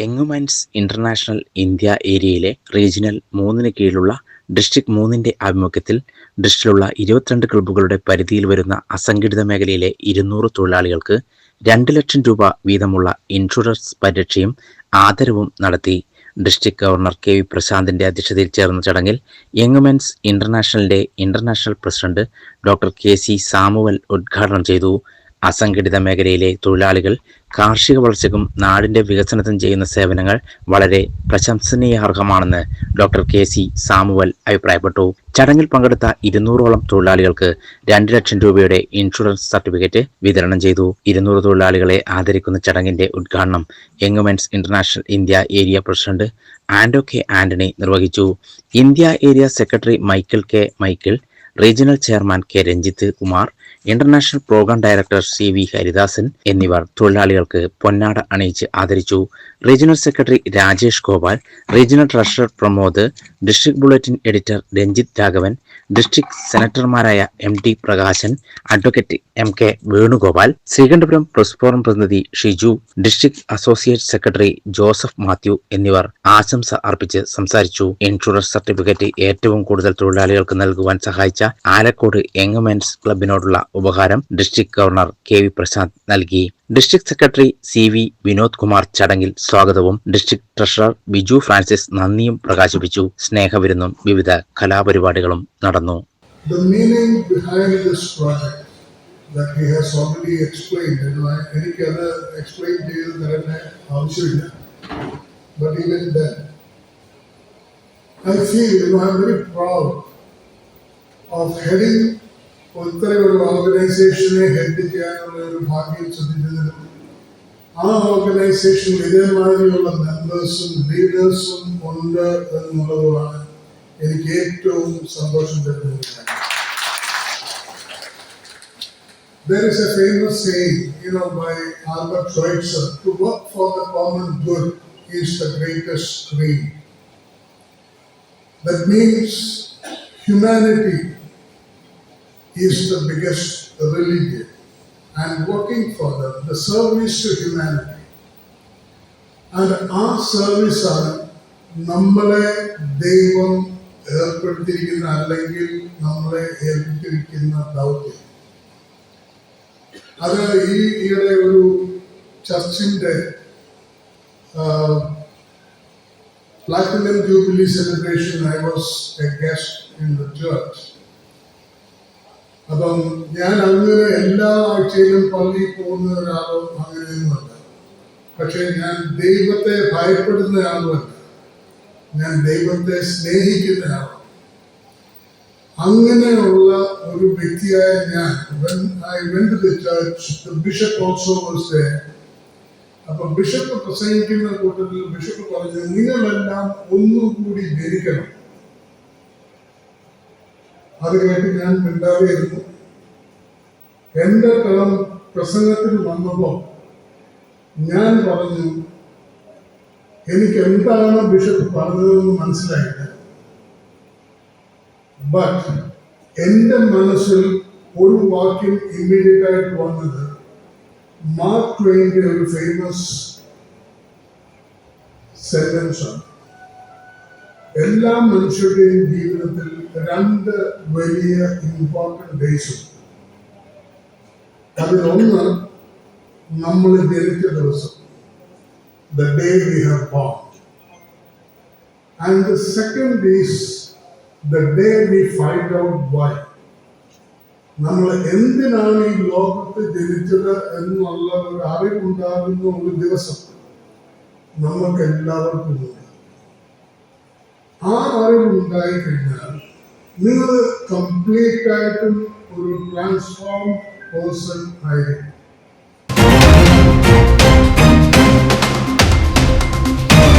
എങ്ങുമൻസ് international India ഏരിയയിലെ regional മൂന്നിന് കീഴിലുള്ള ഡിസ്ട്രിക്ട് മൂന്നിന്റെ ആഭിമുഖ്യത്തിൽ ഡിസ്ട്രിക്റ്റിലുള്ള ഇരുപത്തിരണ്ട് ക്ലബ്ബുകളുടെ പരിധിയിൽ വരുന്ന അസംഘടിത മേഖലയിലെ ഇരുന്നൂറ് തൊഴിലാളികൾക്ക് രണ്ട് ലക്ഷം രൂപ വീതമുള്ള ഇൻഷുറൻസ് പരിരക്ഷയും ആദരവും നടത്തി. ഡിസ്ട്രിക്ട് ഗവർണർ കെ വി പ്രശാന്തിന്റെ അധ്യക്ഷതയിൽ ചേർന്ന ചടങ്ങിൽ young men's ഇന്റർനാഷണലിന്റെ international president doctor K C Samuel ഉദ്ഘാടനം ചെയ്തു. അസംഘടിത മേഖലയിലെ തൊഴിലാളികൾ കാർഷിക വളർച്ചയ്ക്കും നാടിന്റെ വികസനത്തിനും ചെയ്യുന്ന സേവനങ്ങൾ വളരെ പ്രശംസനീയാർഹമാണെന്ന് ഡോക്ടർ കെ സി സാമുവൽ അഭിപ്രായപ്പെട്ടു. ചടങ്ങിൽ പങ്കെടുത്ത ഇരുന്നൂറോളം തൊഴിലാളികൾക്ക് രണ്ട് ലക്ഷം രൂപയുടെ ഇൻഷുറൻസ് സർട്ടിഫിക്കറ്റ് വിതരണം ചെയ്തു. ഇരുന്നൂറ് തൊഴിലാളികളെ ആദരിക്കുന്ന ചടങ്ങിന്റെ ഉദ്ഘാടനം young men's international India area president Anto K Antony നിർവഹിച്ചു. India area secretary Michael K Michael regional chairman K Ranjith Kumar international programme director C V Haridasan എന്നിവർ തൊഴിലാളികൾക്ക് പൊന്നാട അണിയിച്ച് ആദരിച്ചു. Regional secretary Rajesh Gopal regional treasurer Pramod district bulletin editor Ranjith Raghavan district സെനറ്റർമാരായ M T Prakashan advocate M K Venugopal Sreekandapuram press forum പ്രതിനിധി Shiju district associate secretary Joseph Mathew എന്നിവർ ആശംസ അർപ്പിച്ച് സംസാരിച്ചു. ഇൻഷുറൻസ് സർട്ടിഫിക്കറ്റ് ഏറ്റവും കൂടുതൽ തൊഴിലാളികൾക്ക് നൽകുവാൻ സഹായിച്ച ആലക്കോട് യങ് മെൻസ് ക്ലബിനോടുള്ള ഉപഹാരം district governor K V Prashanth നൽകി. District secretary C V Vinod Kumar ചടങ്ങിൽ സ്വാഗതവും ഡിസ്ട്രിക്ട് ട്രഷറർ ബിജു ഫ്രാൻസിസ് നന്ദിയും പ്രകാശിപ്പിച്ചു. സ്നേഹവിരുന്നും വിവിധ കലാപരിപാടികളും നടന്നു. ആവശ്യമില്ല. But even then I feel you know, I'm very proud heading ഇത്തരം ഒരു ഓർഗനൈസേഷനെ ഹെഡ് ചെയ്യാനുള്ള ഒരു ഭാഗ്യം ശ്രദ്ധിച്ചതിനും ആ ഓർഗനൈസേഷൻ ഇതേമാതിരിയുള്ള മെമ്പേഴ്സും ലീഡേഴ്സും ഉണ്ട് എന്നുള്ളതാണ് എനിക്ക് ഏറ്റവും സന്തോഷം തരുന്നത് There is a famous saying, you know, by Albert Schweitzer, to work for the common good is the greatest creed. That means humanity is the biggest religion. And working for them, the service to humanity. And service ആണ് നമ്മളെ ദൈവം ഏർപ്പെടുത്തിയിരിക്കുന്ന അല്ലെങ്കിൽ നമ്മളെ ഏൽപ്പിച്ചിരിക്കുന്ന ദൗത്യം. അത് ഈ ഈയിടെ ഒരു ചർച്ചിന്റെ platinum jubilee celebration I was a guest in the church അപ്പം ഞാൻ അങ്ങനെ എല്ലാ ആഴ്ചയിലും പള്ളിയിൽ പോകുന്ന ഒരാളോ അങ്ങനെയൊന്നുമല്ല. പക്ഷെ ഞാൻ ദൈവത്തെ ഭയപ്പെടുന്ന ആളുമല്ല. ഞാൻ ദൈവത്തെ സ്നേഹിക്കുന്ന ആളാണ്. അങ്ങനെയുള്ള ഒരു വ്യക്തിയായ ഞാൻ I went the church also was there. അപ്പൊ ബിഷപ്പ് പ്രസംഗിക്കുന്ന കൂട്ടത്തിൽ ബിഷപ്പ് പറഞ്ഞു നിങ്ങളെല്ലാം ഒന്നും കൂടി ജനിക്കണം. അത് കേട്ട് ഞാൻ മിണ്ടാതെയിരുന്നു. എന്റെ ടേം പ്രസംഗത്തിൽ വന്നപ്പോ ഞാൻ പറഞ്ഞു എനിക്ക് എന്താണ് ബിഷപ്പ് പറഞ്ഞതെന്ന് മനസ്സിലായില്ല. ബട്ട് എന്റെ മനസ്സിൽ ഒരു വാക്യം ഇമ്മീഡിയറ്റ് ആയിട്ട് വന്നത് മാർക്ക് ട്വൈന്റെ ഒരു ഫേമസ് സെന്റൻസ് ആണ്. എല്ലാ മനുഷ്യരുടെയും ജീവിതത്തിൽ രണ്ട് വലിയ ഇമ്പോർട്ടന്റ് ഡേയ്സ് അതിലൊന്ന് നമ്മൾ ജനിച്ച ദിവസം the day we born. And the second is the day we find out why. നമ്മൾ എന്തിനാണ് ഈ ലോകത്ത് ജനിച്ചത് എന്നുള്ള ഒരു അറിവുണ്ടാകുന്ന ഒരു ദിവസം നമുക്ക് എല്ലാവർക്കും ഉണ്ട് ആ അറിവുണ്ടായി കഴിഞ്ഞാൽ നിങ്ങൾ കംപ്ലീറ്റ് ആയിട്ടും ഒരു ട്രാൻസ്ഫോം പേഴ്സൺ ആയിരിക്കും.